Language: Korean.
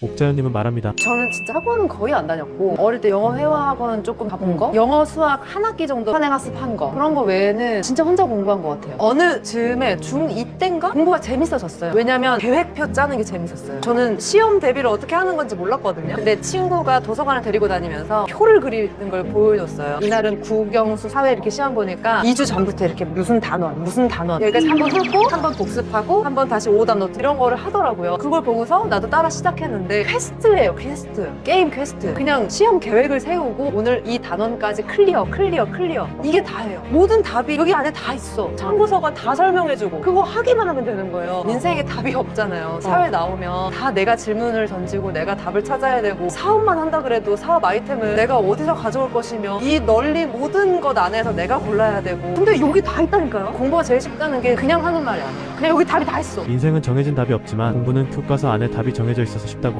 옥자연님은 말합니다. 저는 진짜 학원은 거의 안 다녔고 어릴 때 영어 회화 학원 조금 가본 거 영어 수학 한 학기 정도 선행 학습한 거 그런 거 외에는 진짜 혼자 공부한 것 같아요. 어느 즈음에 중2 때인가? 공부가 재밌어졌어요. 왜냐면 계획표 짜는 게 재밌었어요. 저는 시험 대비를 어떻게 하는 건지 몰랐거든요. 근데 친구가 도서관을 데리고 다니면서 표를 그리는 걸 보여줬어요. 이날은 국영수 사회 이렇게 시험 보니까 2주 전부터 이렇게 무슨 단원 무슨 단원. 여기까지 한번 훑고 한 번 복습하고 한 번 다시 오답 노트 이런 거를 하더라고요. 그걸 보고서 나도 따라 시작했는데 퀘스트예요 퀘스트. 게임 퀘스트. 그냥 시험 계획을 세우고 오늘 이 단원까지 클리어 클리어 클리어. 이게 다예요. 모든 답이 여기 안에 다 있어. 참고서가 다 설명해주고 그거 하기만 하면 되는 거예요. 인생에 답이 없잖아요. 사회 나오면 다 내가 질문을 던지고 내가 답을 찾아야 되고 사업만 한다 그래도 사업 아이템을 내가 어디서 가져올 것이며 이 널린 모든 것 안에서 내가 골라야 되고. 근데 여기 다 있다니까요. 공부가 제일 쉽다는 게 그냥 하는 말이 아니에요. 그냥 여기 답이 다 있어. 인생은 정해진 답이 없지만 공부는 교과서 안에 답이 정해져 있어서 쉽다고.